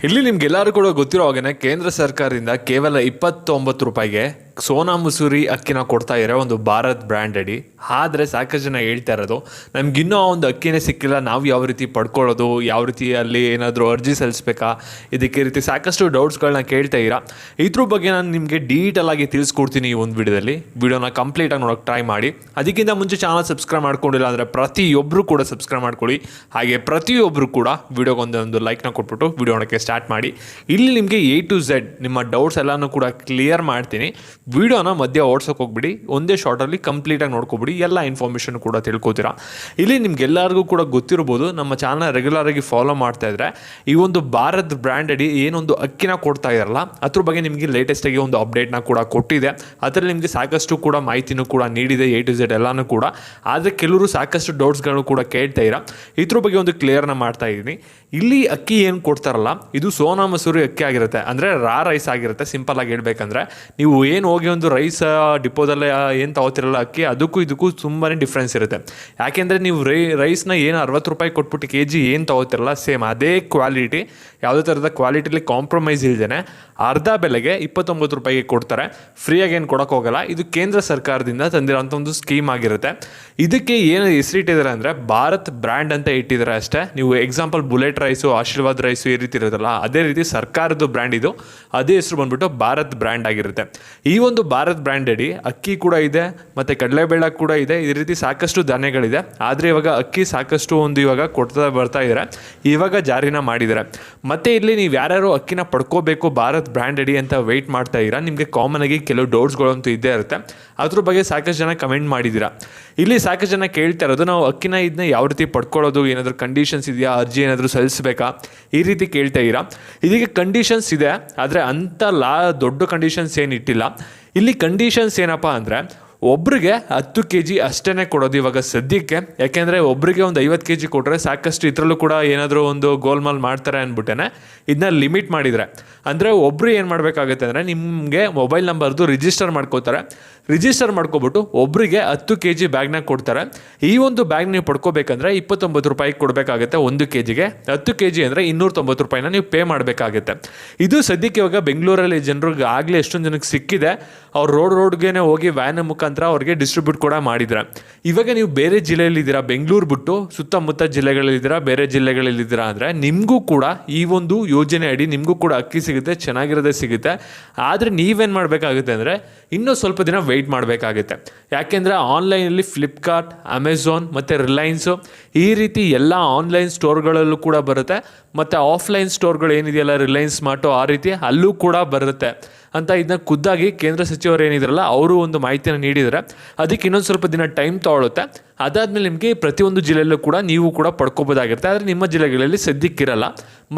ಇಲ್ಲಿ ನಿಮ್ಗೆಲ್ಲರೂ ಕೂಡ ಗೊತ್ತಿರೋ ಹಾಗೆನೇ ಕೇಂದ್ರ ಸರ್ಕಾರದಿಂದ ಕೇವಲ ಇಪ್ಪತ್ತೊಂಬತ್ತು ರೂಪಾಯಿಗೆ ಸೋನಾ ಮಸೂರಿ ಅಕ್ಕಿನ ಕೊಡ್ತಾ ಇರೋ ಒಂದು ಭಾರತ್ ಬ್ರ್ಯಾಂಡ್ ಅಡಿ. ಆದರೆ ಸಾಕಷ್ಟು ಜನ ಹೇಳ್ತಾ ಇರೋದು, ನಮ್ಗಿನ್ನೂ ಆ ಒಂದು ಅಕ್ಕಿನೇ ಸಿಕ್ಕಿಲ್ಲ, ನಾವು ಯಾವ ರೀತಿ ಪಡ್ಕೊಳ್ಳೋದು, ಯಾವ ರೀತಿ ಅಲ್ಲಿ ಏನಾದರೂ ಅರ್ಜಿ ಸಲ್ಲಿಸ್ಬೇಕಾ? ಇದಕ್ಕೆ ರೀತಿ ಸಾಕಷ್ಟು ಡೌಟ್ಸ್ಗಳನ್ನ ಕೇಳ್ತಾ ಇರಾ. ಇದ್ರ ಬಗ್ಗೆ ನಾನು ನಿಮಗೆ ಡೀಟೇಲ್ ಆಗಿ ತಿಳಿಸ್ಕೊಡ್ತೀನಿ ಈ ಒಂದು ವಿಡಿಯೋದಲ್ಲಿ. ವಿಡಿಯೋನ ಕಂಪ್ಲೀಟಾಗಿ ನೋಡೋಕೆ ಟ್ರೈ ಮಾಡಿ. ಅದಕ್ಕಿಂತ ಮುಂಚೆ ಚಾನಲ್ ಸಬ್ಸ್ಕ್ರೈಬ್ ಮಾಡ್ಕೊಂಡಿಲ್ಲ ಅಂದರೆ ಪ್ರತಿಯೊಬ್ಬರು ಕೂಡ ಸಬ್ಸ್ಕ್ರೈಬ್ ಮಾಡ್ಕೊಳ್ಳಿ. ಹಾಗೆ ಪ್ರತಿಯೊಬ್ಬರು ಕೂಡ ವಿಡಿಯೋಗೆ ಒಂದೊಂದು ಲೈಕ್ನ ಕೊಟ್ಬಿಟ್ಟು ವಿಡಿಯೋ ನೋಡೋಕ್ಕೆ ಸ್ಟಾರ್ಟ್ ಮಾಡಿ. ಇಲ್ಲಿ ನಿಮಗೆ ಎ ಟು ಝೆಡ್ ನಿಮ್ಮ ಡೌಟ್ಸ್ ಎಲ್ಲನೂ ಕೂಡ ಕ್ಲಿಯರ್ ಮಾಡ್ತೀನಿ. ವಿಡಿಯೋನ ಮಧ್ಯ ಓಡ್ಸೋಕೆ ಹೋಗ್ಬಿಡಿ, ಒಂದೇ ಶಾರ್ಟಲ್ಲಿ ಕಂಪ್ಲೀಟಾಗಿ ನೋಡ್ಕೊಬಿಡಿ, ಎಲ್ಲ ಇನ್ಫಾರ್ಮೇಷನ್ ಕೂಡ ತಿಳ್ಕೊತೀರಾ. ಇಲ್ಲಿ ನಿಮ್ಗೆಲ್ಲರಿಗೂ ಕೂಡ ಗೊತ್ತಿರ್ಬೋದು, ನಮ್ಮ ಚಾನಲ್ ರೆಗ್ಯುಲರ್ ಆಗಿ ಫಾಲೋ ಮಾಡ್ತಾ ಇದ್ರೆ, ಈ ಒಂದು ಭಾರತ್ ಬ್ರ್ಯಾಂಡ್ ಅಡಿ ಏನೊಂದು ಅಕ್ಕಿನ ಕೊಡ್ತಾ ಇರಲ್ಲ, ಅದ್ರ ಬಗ್ಗೆ ನಿಮಗೆ ಲೇಟೆಸ್ಟಾಗಿ ಒಂದು ಅಪ್ಡೇಟ್ನ ಕೂಡ ಕೊಟ್ಟಿದೆ. ಅದರಲ್ಲಿ ನಿಮಗೆ ಸಾಕಷ್ಟು ಕೂಡ ಮಾಹಿತಿನೂ ಕೂಡ ನೀಡಿದೆ ಎ ಟು ಝೆಡ್ ಎಲ್ಲನೂ ಕೂಡ. ಆದರೆ ಕೆಲವರು ಸಾಕಷ್ಟು ಡೌಟ್ಸ್ಗಳನ್ನು ಕೂಡ ಕೇಳ್ತಾ ಇರ. ಇದ್ರ ಬಗ್ಗೆ ಒಂದು ಕ್ಲಿಯರ್ನ ಮಾಡ್ತಾ ಇದ್ದೀನಿ. ಇಲ್ಲಿ ಅಕ್ಕಿ ಏನು ಕೊಡ್ತಾರಲ್ಲ, ಇದು ಸೋನಾ ಮಸೂರಿ ಅಕ್ಕಿ ಆಗಿರುತ್ತೆ. ಅಂದರೆ ರಾ ರೈಸ್ ಆಗಿರುತ್ತೆ ಸಿಂಪಲ್ ಆಗಿ ಹೇಳ್ಬೇಕಂದ್ರೆ. ನೀವು ಏನು ಹೋಗಿ ಒಂದು ರೈಸ್ ಡಿಪೋದಲ್ಲೇ ಏನು ತಗೋತಿರಲ್ಲ ಅಕ್ಕಿ, ಅದಕ್ಕೂ ಇದಕ್ಕೂ ತುಂಬಾ ಡಿಫ್ರೆನ್ಸ್ ಇರುತ್ತೆ. ಯಾಕೆಂದರೆ ನೀವು ರೈ, ರೈಸ್ನ ಏನು ಅರವತ್ತು ರೂಪಾಯಿ ಕೊಟ್ಬಿಟ್ಟು ಕೆ ಜಿ ಏನು ತಗೋತಿರಲ್ಲ ಸೇಮ್ ಅದೇ ಕ್ವಾಲಿಟಿ ಯಾವುದೇ ಥರದ ಕ್ವಾಲಿಟಿಲಿ ಕಾಂಪ್ರಮೈಸ್ ಇಲ್ಲದೇನೆ ಅರ್ಧ ಬೆಲೆಗೆ ಇಪ್ಪತ್ತೊಂಬತ್ತು ರೂಪಾಯಿಗೆ ಕೊಡ್ತಾರೆ. ಫ್ರೀಯಾಗಿ ಏನು ಕೊಡೋಕೆ ಹೋಗಲ್ಲ. ಇದು ಕೇಂದ್ರ ಸರ್ಕಾರದಿಂದ ತಂದಿರೋಂಥ ಒಂದು ಸ್ಕೀಮ್ ಆಗಿರುತ್ತೆ. ಇದಕ್ಕೆ ಏನು ಹೆಸರಿಟ್ಟಿದ್ದಾರೆ ಅಂದರೆ ಭಾರತ್ ಬ್ರ್ಯಾಂಡ್ ಅಂತ ಇಟ್ಟಿದ್ದಾರೆ ಅಷ್ಟೇ. ನೀವು example bullet rice Ashirvad rice ಈ ರೀತಿ ಇರೋದಲ್ಲ ಅದೇ ರೀತಿ ಸರ್ಕಾರದ ಬ್ರ್ಯಾಂಡ್ ಇದು. ಅದೇ ಹೆಸರು ಬಂದ್ಬಿಟ್ಟು ಭಾರತ್ ಬ್ರ್ಯಾಂಡ್ ಆಗಿರುತ್ತೆ. ಈ ಒಂದು ಭಾರತ್ ಬ್ರ್ಯಾಂಡೆಡಿ ಅಕ್ಕಿ ಕೂಡ ಇದೆ, ಮತ್ತು ಕಡಲೆಬೇಳೆ ಕೂಡ ಇದೆ ಈ ರೀತಿ ಸಾಕಷ್ಟು ಧಾನ್ಯಗಳಿದೆ. ಆದರೆ ಇವಾಗ ಅಕ್ಕಿ ಸಾಕಷ್ಟು ಒಂದು ಇವಾಗ ಕೊಡ್ತಾ ಬರ್ತಾ ಇದ್ದಾರೆ ಇವಾಗ ಜಾರಿನ ಮಾಡಿದ್ದಾರೆ ಮತ್ತು ಇಲ್ಲಿ ನೀವು ಯಾರ್ಯಾರು ಅಕ್ಕಿನ ಪಡ್ಕೋಬೇಕು ಭಾರತ್ ಬ್ರ್ಯಾಂಡ್ ಅಡಿ ಅಂತ ವೆಯ್ಟ್ ಮಾಡ್ತಾ ಇದ್ದೀರಾ ನಿಮಗೆ ಕಾಮನ್ ಆಗಿ ಕೆಲವು ಡೌಟ್ಸ್ಗಳಂತೂ ಇದ್ದೇ ಇರುತ್ತೆ. ಅದ್ರ ಬಗ್ಗೆ ಸಾಕಷ್ಟು ಜನ ಕಮೆಂಟ್ ಮಾಡಿದ್ದೀರಾ ಇಲ್ಲಿ ಸಾಕಷ್ಟು ಜನ ಕೇಳ್ತಾ ಇರೋದು, ನಾವು ಅಕ್ಕಿನ ಇದನ್ನ ಯಾವ ರೀತಿ ಪಡ್ಕೊಳ್ಳೋದು, ಏನಾದರೂ ಕಂಡೀಷನ್ಸ್ ಇದೆಯಾ, ಅರ್ಜಿ ಏನಾದರೂ ಸಲ್ಲಿಸಬೇಕಾ, ಈ ರೀತಿ ಕೇಳ್ತಾ ಇದ್ದೀರಾ ಇದಕ್ಕೆ ಕಂಡೀಷನ್ಸ್ ಇದೆ, ಆದರೆ ಅಂಥ ಲಾ ದೊಡ್ಡ ಕಂಡೀಷನ್ಸ್ ಏನು ಇಟ್ಟಿಲ್ಲ. ಇಲ್ಲಿ ಕಂಡೀಷನ್ಸ್ ಏನಪ್ಪ ಅಂದರೆ ಒಬ್ರಿಗೆ ಹತ್ತು ಕೆ ಜಿ ಅಷ್ಟೇ ಕೊಡೋದು ಇವಾಗ ಸದ್ಯಕ್ಕೆ. ಯಾಕೆಂದರೆ ಒಬ್ರಿಗೆ ಒಂದು ಐವತ್ತು ಕೆ ಜಿ ಕೊಟ್ಟರೆ ಸಾಕಷ್ಟು ಇದರಲ್ಲೂ ಕೂಡ ಏನಾದರೂ ಒಂದು ಗೋಲ್ಮಾಲ್ ಮಾಡ್ತಾರೆ ಅಂದ್ಬಿಟ್ಟೇ ಇದನ್ನ ಲಿಮಿಟ್ ಮಾಡಿದರೆ. ಅಂದರೆ ಒಬ್ಬರು ಏನು ಮಾಡಬೇಕಾಗುತ್ತೆ ಅಂದರೆ ನಿಮಗೆ ಮೊಬೈಲ್ ನಂಬರ್ದು ರಿಜಿಸ್ಟರ್ ಮಾಡ್ಕೋತಾರೆ. ರಿಜಿಸ್ಟರ್ ಮಾಡ್ಕೊಬಿಟ್ಟು ಒಬ್ಬರಿಗೆ ಹತ್ತು ಕೆ ಜಿ ಬ್ಯಾಗ್ನಾಗ ಕೊಡ್ತಾರೆ. ಈ ಒಂದು ಬ್ಯಾಗ್ ನೀವು ಪಡ್ಕೋಬೇಕಂದ್ರೆ ಇಪ್ಪತ್ತೊಂಬತ್ತು ರೂಪಾಯಿಗೆ ಕೊಡಬೇಕಾಗುತ್ತೆ ಒಂದು ಕೆ ಜಿಗೆ ಹತ್ತು ಕೆ ಜಿ ಅಂದರೆ ಇನ್ನೂರ ತೊಂಬತ್ತು ರೂಪಾಯಿನ ನೀವು ಪೇ ಮಾಡಬೇಕಾಗುತ್ತೆ. ಇದು ಸದ್ಯಕ್ಕೆ ಇವಾಗ ಬೆಂಗಳೂರಲ್ಲಿ ಜನರಿಗೆ ಆಗಲೇ ಎಷ್ಟೊಂದು ಜನಕ್ಕೆ ಸಿಕ್ಕಿದೆ. ಅವ್ರು ರೋಡ್ ರೋಡ್ಗೆ ಹೋಗಿ ವ್ಯಾನ್ ಮುಖಾಂತರ ಅವ್ರಿಗೆ ಡಿಸ್ಟ್ರಿಬ್ಯೂಟ್ ಕೂಡ ಮಾಡಿದ್ರೆ. ಇವಾಗ ನೀವು ಬೇರೆ ಜಿಲ್ಲೆಯಲ್ಲಿದ್ದೀರಾ, ಬೆಂಗಳೂರು ಬಿಟ್ಟು ಸುತ್ತಮುತ್ತ ಜಿಲ್ಲೆಗಳಲ್ಲಿದ್ದೀರಾ, ಬೇರೆ ಜಿಲ್ಲೆಗಳಲ್ಲಿದ್ದೀರಾ ಅಂದರೆ ನಿಮಗೂ ಕೂಡ ಈ ಒಂದು ಯೋಜನೆ ಅಡಿ ನಿಮಗೂ ಕೂಡ ಅಕ್ಕಿ ಸಿಗುತ್ತೆ, ಚೆನ್ನಾಗಿರೋದೇ ಸಿಗುತ್ತೆ. ಆದರೆ ನೀವೇನು ಮಾಡಬೇಕಾಗುತ್ತೆ ಅಂದರೆ ಇನ್ನೂ ಸ್ವಲ್ಪ ದಿನ ವೆಯ್ಟ್ ಮಾಡಬೇಕಾಗುತ್ತೆ. ಯಾಕೆಂದರೆ ಆನ್ಲೈನಲ್ಲಿ ಫ್ಲಿಪ್ಕಾರ್ಟ್ ಅಮೆಝಾನ್ ಮತ್ತು ರಿಲಯನ್ಸು ಈ ರೀತಿ ಎಲ್ಲ ಆನ್ಲೈನ್ ಸ್ಟೋರ್ಗಳಲ್ಲೂ ಕೂಡ ಬರುತ್ತೆ. ಮತ್ತು ಆಫ್ಲೈನ್ ಸ್ಟೋರ್ಗಳು ಏನಿದೆಯಲ್ಲ ರಿಲಯನ್ಸ್ ಮಾರ್ಟು ಆ ರೀತಿ ಅಲ್ಲೂ ಕೂಡ ಬರುತ್ತೆ. ಅಂತ ಇದನ್ನ ಖುದ್ದಾಗಿ ಕೇಂದ್ರ ಸಚಿವರು ಏನಿದ್ರಲ್ಲ, ಅವರು ಒಂದು ಮಾಹಿತಿಯನ್ನು ನೀಡಿದರೆ ಅದಕ್ಕೆ ಇನ್ನೊಂದು ಸ್ವಲ್ಪ ದಿನ ಟೈಮ್ ತಗೊಳ್ಳುತ್ತೆ ಅದಾದಮೇಲೆ ನಿಮಗೆ ಪ್ರತಿಯೊಂದು ಜಿಲ್ಲೆಯಲ್ಲೂ ಕೂಡ ನೀವು ಕೂಡ ಪಡ್ಕೋಬೋದಾಗಿರುತ್ತೆ. ಆದರೆ ನಿಮ್ಮ ಜಿಲ್ಲೆಗಳಲ್ಲಿ ಸದ್ಯಕ್ಕಿರಲ್ಲ.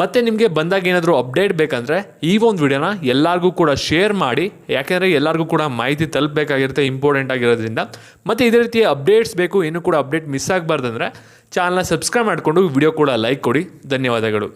ಮತ್ತು ನಿಮಗೆ ಬಂದಾಗ ಏನಾದರೂ ಅಪ್ಡೇಟ್ ಬೇಕಂದರೆ ಈ ಒಂದು ವಿಡಿಯೋನ ಎಲ್ಲರಿಗೂ ಕೂಡ ಶೇರ್ ಮಾಡಿ. ಯಾಕೆಂದರೆ ಎಲ್ಲರಿಗೂ ಕೂಡ ಮಾಹಿತಿ ತಲುಪಬೇಕಾಗಿರುತ್ತೆ ಇಂಪಾರ್ಟೆಂಟ್ ಆಗಿರೋದ್ರಿಂದ. ಮತ್ತು ಇದೇ ರೀತಿಯ ಅಪ್ಡೇಟ್ಸ್ ಬೇಕು, ಇನ್ನೂ ಕೂಡ ಅಪ್ಡೇಟ್ ಮಿಸ್ ಆಗಬಾರ್ದಂದ್ರೆ ಚಾನಲ್ನ ಸಬ್ಸ್ಕ್ರೈಬ್ ಮಾಡಿಕೊಂಡು ವಿಡಿಯೋ ಕೂಡ ಲೈಕ್ ಕೊಡಿ. ಧನ್ಯವಾದಗಳು.